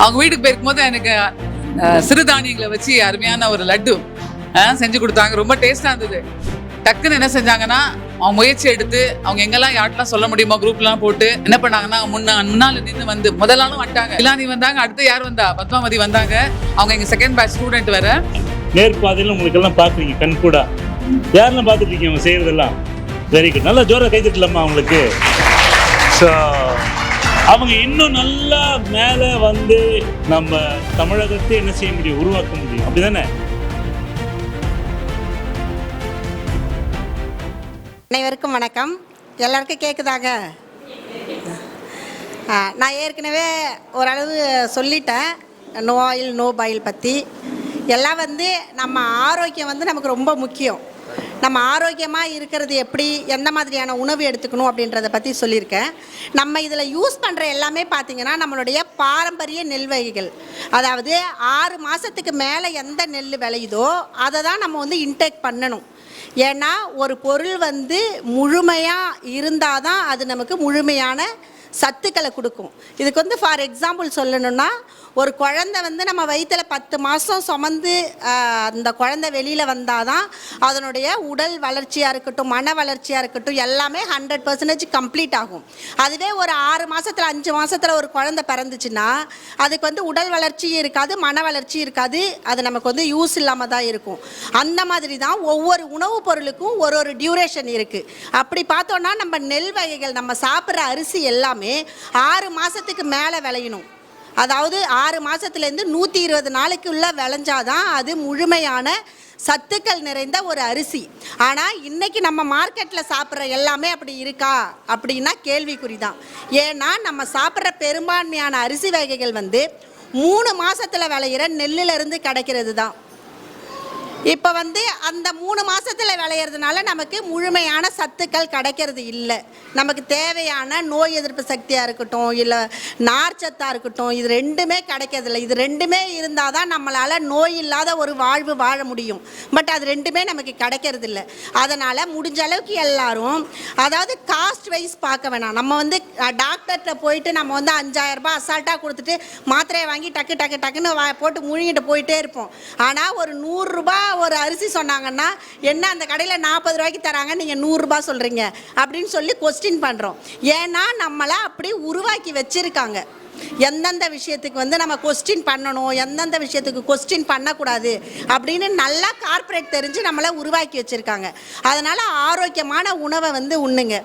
அவங்க வீட்டுக்கு போயிருக்கும்போது எனக்கு அஹ், சிறுதானியங்களை வச்சு அருமையான ஒரு லட்டு செஞ்சு கொடுத்தாங்க. ரொம்ப டேஸ்டா இருந்தது. டக்குன்னு என்ன செஞ்சாங்கன்னா அவங்க முயற்சி எடுத்து அவங்க எங்கெல்லாம் யார்ட்டெல்லாம் சொல்ல முடியுமோ குரூப்லாம் போட்டு என்ன பண்ணாங்கன்னா முன்னா முன்னால நின்று வந்து முதல் நாளும் வந்துட்டாங்க. இலானி வந்தாங்க அடுத்து யார் வந்தா? பத்மாவதி வந்தாங்க. அவங்க எங்க செகண்ட் பேட்ச் ஸ்டூடெண்ட் வேற. நேர்பாதையில் உங்களுக்கு எல்லாம் பார்க்குறீங்க கண் கூட. யாரெல்லாம் பார்த்துட்டு இருக்கீங்க அவங்க செய்யறதெல்லாம்? வெரி குட் நல்லா ஜோரா கை தட்டலாமா அவங்களுக்கு ஸோ அவங்க இன்னும் நல்லா மேலே வந்து நம்ம தமிழகத்தை என்ன செய்ய முடியும்? உருவாக்க முடியும். அப்படிதானே? அனைவருக்கும் வணக்கம். எல்லாருக்கும் கேட்குதாங்க நான் ஏற்கனவே ஓரளவு சொல்லிட்டேன். நோ ஆயில் நோ பாயில் பற்றி எல்லாம் வந்து நம்ம ஆரோக்கியம் வந்து நமக்கு ரொம்ப முக்கியம். நம்ம ஆரோக்கியமாக இருக்கிறது எப்படி எந்த மாதிரியான உணவு எடுத்துக்கணும் அப்படின்றத பற்றி சொல்லியிருக்கேன். நம்ம இதில் யூஸ் பண்ணுற எல்லாமே பார்த்திங்கன்னா நம்மளுடைய பாரம்பரிய நெல் வகைகள். அதாவது ஆறு மாதத்துக்கு மேலே எந்த நெல் விளையுதோ அதை தான் நம்ம வந்து இன்டேக் பண்ணணும். ஏன்னா ஒரு பொருள் வந்து முழுமையாக இருந்தால் தான் அது நமக்கு முழுமையான சத்துக்களை கொடுக்கும். இதுக்கு வந்து ஃபார் எக்ஸாம்பிள் சொல்லணும்னா ஒரு குழந்தை வந்து நம்ம வயிற்றில் பத்து மாதம் சுமந்து அந்த குழந்தை வெளியில் வந்தால் தான் அதனுடைய உடல் வளர்ச்சியாக இருக்கட்டும் மன வளர்ச்சியாக இருக்கட்டும் எல்லாமே ஹண்ட்ரட் பர்சன்டேஜ் கம்ப்ளீட் ஆகும். அதுவே ஒரு ஆறு மாதத்தில் அஞ்சு மாதத்தில் ஒரு குழந்தை பிறந்துச்சுன்னா அதுக்கு வந்து உடல் வளர்ச்சியும் இருக்காது மன வளர்ச்சியும் இருக்காது அது நமக்கு வந்து யூஸ் இல்லாமல் தான் இருக்கும். அந்த மாதிரி தான் ஒவ்வொரு உணவுப் பொருளுக்கும் ஒரு ஒரு டியூரேஷன் இருக்குது அப்படி பார்த்தோன்னா நம்ம நெல் வகைகள் நம்ம சாப்பிட்ற அரிசி எல்லாமே ஆறு மாதத்துக்கு மேலே விளையணும். அதாவது ஆறு மாதத்துலேருந்து நூற்றி இருபது நாளைக்குள்ளே விளைஞ்சாதான் அது முழுமையான சத்துக்கள் நிறைந்த ஒரு அரிசி. ஆனால் இன்னைக்கு நம்ம மார்க்கெட்டில் சாப்பிட்ற எல்லாமே அப்படி இருக்கா? அப்படின்னா கேள்விக்குறி தான் ஏன்னா நம்ம சாப்பிட்ற பெரும்பான்மையான அரிசி வகைகள் வந்து மூணு மாசத்துல விளையிற நெல்லுல இருந்து கிடைக்கிறது தான் இப்போ வந்து அந்த மூணு மாதத்தில் விளையிறதுனால நமக்கு முழுமையான சத்துக்கள் கிடைக்கிறது இல்லை. நமக்கு தேவையான நோய் எதிர்ப்பு சக்தியாக இருக்கட்டும் இல்லை நார்ச்சத்தாக இருக்கட்டும் இது ரெண்டுமே கிடைக்கிறதில்ல. இது ரெண்டுமே இருந்தால் தான் நம்மளால் நோய் இல்லாத ஒரு வாழ்வு வாழ முடியும். பட் அது ரெண்டுமே நமக்கு கிடைக்கிறது இல்லை அதனால் முடிஞ்ச அளவுக்கு எல்லாரும் அதாவது காஸ்ட் வைஸ் பார்க்க வேணாம். நம்ம வந்து டாக்டர்கிட்ட போயிட்டு நம்ம வந்து அஞ்சாயிரம் ரூபாய் அசால்ட்டாக கொடுத்துட்டு மாத்திரையை வாங்கி டக்கு டக்கு டக்குன்னு வா போட்டு முழுங்கிட்டு போயிட்டே இருப்போம். ஆனால் ஒரு நூறுரூபா ஒரு அரிசி சொன்னாங்கன்னா என்ன அந்த கடையில் நாற்பது ரூபாய்க்கு தராங்க நீங்கள் நூறுரூபா சொல்கிறீங்க அப்படின்னு சொல்லி கொஸ்டின் பண்ணுறோம் ஏன்னா நம்மளை அப்படி உருவாக்கி வச்சுருக்காங்க. எந்தெந்த விஷயத்துக்கு வந்து நம்ம கொஸ்டின் பண்ணணும் எந்தெந்த விஷயத்துக்கு கொஸ்டின் பண்ணக்கூடாது அப்படின்னு நல்லா கார்ப்பரேட் தெரிஞ்சு நம்மளை உருவாக்கி வச்சுருக்காங்க. அதனால் ஆரோக்கியமான உணவை வந்து உண்ணுங்க.